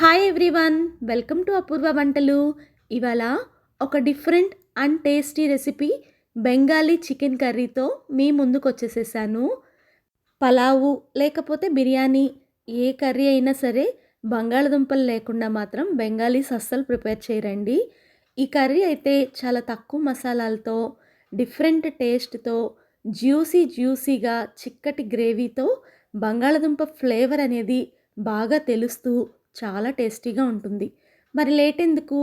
Hi everyone welcome to Apoorva వంటలు ఇవాళ ఒక different and tasty recipe Bengali chicken కర్రీతో మీ ముందుకు వచ్చేసేసాను. పలావు లేకపోతే బిర్యానీ ఏ కర్రీ అయినా సరే బంగాళదుంపలు లేకుండా మాత్రం బెంగాలీస్ అస్సలు ప్రిపేర్ చేయరండి. ఈ కర్రీ అయితే చాలా తక్కువ మసాలాలతో డిఫరెంట్ టేస్ట్తో జ్యూసీ జ్యూసీగా చిక్కటి గ్రేవీతో బంగాళదుంప ఫ్లేవర్ అనేది బాగా తెలుస్తూ చాలా టేస్టీగా ఉంటుంది. మరి లేట్ ఎందుకు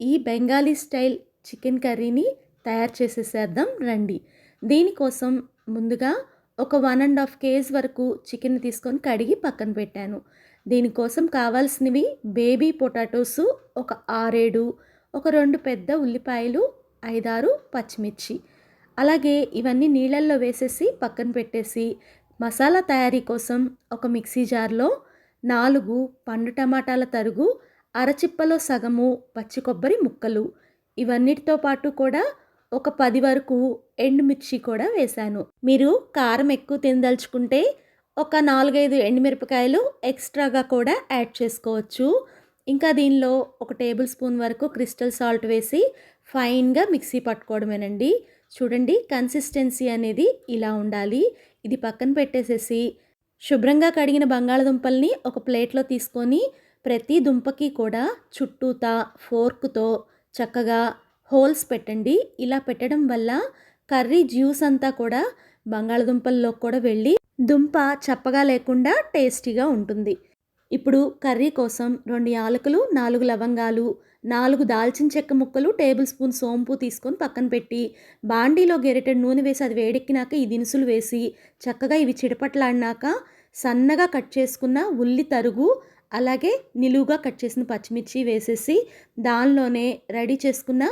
ఈ బెంగాలీ స్టైల్ చికెన్ కర్రీని తయారు చేసేసేద్దాం రండి. దీనికోసం ముందుగా ఒక వన్ అండ్ హాఫ్ కేజ్ వరకు చికెన్ తీసుకొని కడిగి పక్కన పెట్టాను. దీనికోసం కావాల్సినవి బేబీ పొటాటోస్ ఒక ఆరేడు ఒక రెండు పెద్ద ఉల్లిపాయలు ఐదారు పచ్చిమిర్చి. అలాగే ఇవన్నీ నీళ్ళల్లో వేసేసి పక్కన పెట్టేసి మసాలా తయారీ కోసం ఒక మిక్సీ జార్లో నాలుగు పండు టమాటాల తరుగు అరచిప్పలో సగము పచ్చి కొబ్బరి ముక్కలు. ఇవన్నిటితో పాటు కూడా ఒక పది వరకు ఎండుమిర్చి కూడా వేశాను. మీరు కారం ఎక్కువ తినదలుచుకుంటే ఒక నాలుగైదు ఎండుమిరపకాయలు ఎక్స్ట్రాగా కూడా యాడ్ చేసుకోవచ్చు. ఇంకా దీనిలో ఒక టేబుల్ స్పూన్ వరకు క్రిస్టల్ సాల్ట్ వేసి ఫైన్గా మిక్సీ పట్టుకోవడమేనండి. చూడండి కన్సిస్టెన్సీ అనేది ఇలా ఉండాలి. ఇది పక్కన పెట్టేసేసి శుభ్రంగా కడిగిన బంగాళదుంపల్ని ఒక ప్లేట్లో తీసుకొని ప్రతి దుంపకి కూడా చుట్టూతా ఫోర్క్తో చక్కగా హోల్స్ పెట్టండి. ఇలా పెట్టడం వల్ల కర్రీ జ్యూస్ అంతా కూడా బంగాళదుంపల్లో కూడా వెళ్ళి దుంప చప్పగా లేకుండా టేస్టీగా ఉంటుంది. ఇప్పుడు కర్రీ కోసం రెండు యాలకులు నాలుగు లవంగాలు నాలుగు దాల్చిన చెక్క ముక్కలు టేబుల్ స్పూన్ సోంపు తీసుకొని పక్కన పెట్టి బాండీలో గెరిటెడ్ నూనె వేసి అది వేడెక్కినాక ఈ దినుసులు వేసి చక్కగా ఇవి చిడపట్లాడినాక సన్నగా కట్ చేసుకున్న ఉల్లి తరుగు అలాగే నిలువుగా కట్ చేసిన పచ్చిమిర్చి వేసేసి దానిలోనే రెడీ చేసుకున్న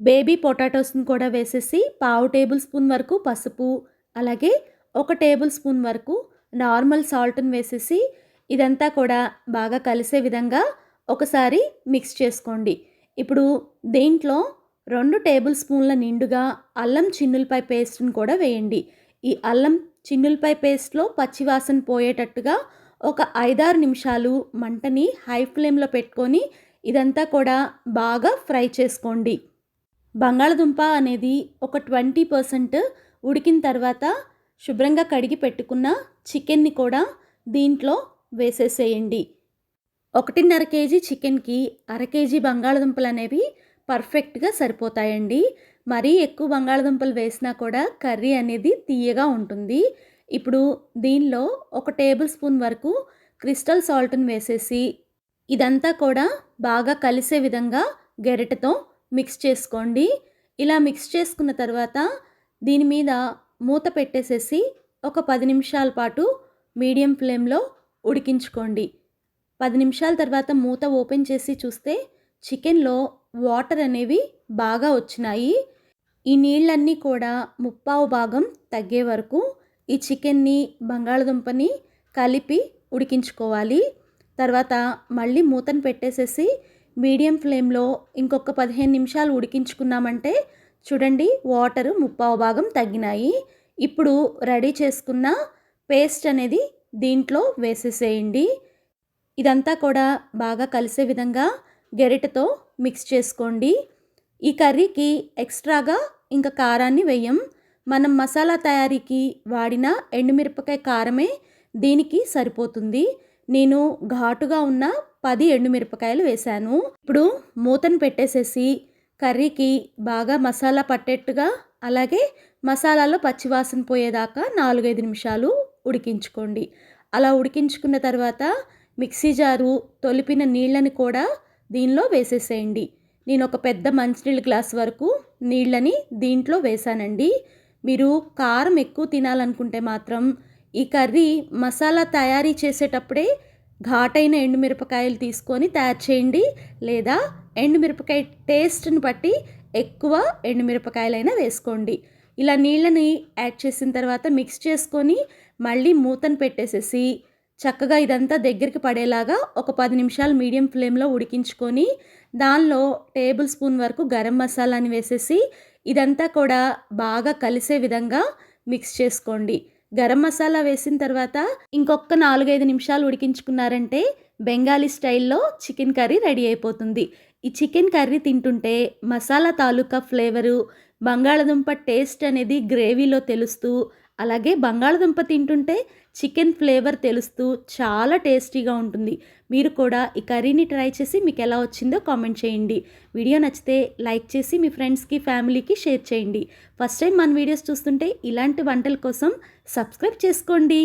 బేబీ పొటాటోస్ని కూడా వేసేసి పావు టేబుల్ స్పూన్ వరకు పసుపు అలాగే ఒక టేబుల్ స్పూన్ వరకు నార్మల్ సాల్ట్ని వేసేసి ఇదంతా కూడా బాగా కలిసే విధంగా ఒకసారి మిక్స్ చేసుకోండి. ఇప్పుడు దీంట్లో రెండు టేబుల్ స్పూన్ల నిండుగా అల్లం చిన్నులపై పేస్ట్ని కూడా వేయండి. ఈ అల్లం చిన్నులపై పేస్ట్లో పచ్చివాసన పోయేటట్టుగా ఒక ఐదారు నిమిషాలు మంటని హై ఫ్లేమ్లో పెట్టుకొని ఇదంతా కూడా బాగా ఫ్రై చేసుకోండి. బంగాళదుంప అనేది ఒక ట్వంటీ పర్సెంట్ ఉడికిన తర్వాత శుభ్రంగా కడిగి పెట్టుకున్న చికెన్ని కూడా దీంట్లో వేసేసేయండి. ఒకటిన్నర కేజీ చికెన్కి అర కేజీ బంగాళదుంపలు అనేవి పర్ఫెక్ట్గా సరిపోతాయండి. మరీ ఎక్కువ బంగాళదుంపలు వేసినా కూడా కర్రీ అనేది తీయగా ఉంటుంది. ఇప్పుడు దీనిలో ఒక టేబుల్ స్పూన్ వరకు క్రిస్టల్ సాల్ట్ని వేసేసి ఇదంతా కూడా బాగా కలిసే విధంగా గెరటతో మిక్స్ చేసుకోండి. ఇలా మిక్స్ చేసుకున్న తర్వాత దీని మీద మూత పెట్టేసేసి ఒక పది నిమిషాల పాటు మీడియం ఫ్లేమ్లో ఉడికించుకోండి. పది నిమిషాల తర్వాత మూత ఓపెన్ చేసి చూస్తే చికెన్లో వాటర్ అనేవి బాగా వచ్చినాయి. ఈ నీళ్ళన్నీ కూడా ముప్పావు భాగం తగ్గే వరకు ఈ చికెన్ని బంగాళదుంపని కలిపి ఉడికించుకోవాలి. తర్వాత మళ్ళీ మూతను పెట్టేసేసి మీడియం ఫ్లేమ్లో ఇంకొక పదిహేను నిమిషాలు ఉడికించుకున్నామంటే చూడండి వాటర్ ముప్పావు భాగం తగ్గినాయి. ఇప్పుడు రెడీ చేసుకున్న పేస్ట్ అనేది దీంట్లో వేసేసేయండి. ఇదంతా కూడా బాగా కలిసే విధంగా గెరిటతో మిక్స్ చేసుకోండి. ఈ కర్రీకి ఎక్స్ట్రాగా ఇంకా కారాన్ని వేయం. మనం మసాలా తయారీకి వాడిన ఎండుమిరపకాయ కారమే దీనికి సరిపోతుంది. నేను ఘాటుగా ఉన్న పది ఎండుమిరపకాయలు వేశాను. ఇప్పుడు మూతను పెట్టేసేసి కర్రీకి బాగా మసాలా పట్టేట్టుగా అలాగే మసాలాలో పచ్చివాసన పోయేదాకా నాలుగైదు నిమిషాలు ఉడికించుకోండి. అలా ఉడికించుకున్న తర్వాత మిక్సీ జారు తొలిపిన నీళ్ళని కూడా దీనిలో వేసేసేయండి. నేను ఒక పెద్ద మంచినీళ్ళ గ్లాస్ వరకు నీళ్ళని దీంట్లో వేసానండి మీరు కారం ఎక్కువ తినాలనుకుంటే మాత్రం ఈ కర్రీ మసాలా తయారీ చేసేటప్పుడే ఘాటైన ఎండుమిరపకాయలు తీసుకొని తయారు చేయండి. లేదా ఎండుమిరపకాయ టేస్ట్ని బట్టి ఎక్కువ ఎండుమిరపకాయలైనా వేసుకోండి. ఇలా నీళ్ళని యాడ్ చేసిన తర్వాత మిక్స్ చేసుకొని మళ్ళీ మూతను పెట్టేసేసి చక్కగా ఇదంతా దగ్గరికి పడేలాగా ఒక పది నిమిషాలు మీడియం ఫ్లేమ్లో ఉడికించుకొని దానిలో టేబుల్ స్పూన్ వరకు గరం మసాలాని వేసేసి ఇదంతా కూడా బాగా కలిసే విధంగా మిక్స్ చేసుకోండి. గరం మసాలా వేసిన తర్వాత ఇంకొక నాలుగైదు నిమిషాలు ఉడికించుకున్నారంటే బెంగాలీ స్టైల్లో చికెన్ కర్రీ రెడీ అయిపోతుంది. ఈ చికెన్ కర్రీ తింటుంటే మసాలా తాలూకా ఫ్లేవరు బంగాళదుంప టేస్ట్ అనేది గ్రేవీలో తెలుస్తూ అలాగే బంగాళదుంప తింటుంటే చికెన్ ఫ్లేవర్ తెలుస్తూ చాలా టేస్టీగా ఉంటుంది. మీరు కూడా ఈ కర్రీని ట్రై చేసి మీకు ఎలా వచ్చిందో కామెంట్ చేయండి. వీడియో నచ్చితే లైక్ చేసి మీ ఫ్రెండ్స్కి ఫ్యామిలీకి షేర్ చేయండి. ఫస్ట్ టైం మన వీడియోస్ చూస్తుంటే ఇలాంటి వంటల కోసం సబ్స్క్రైబ్ చేసుకోండి.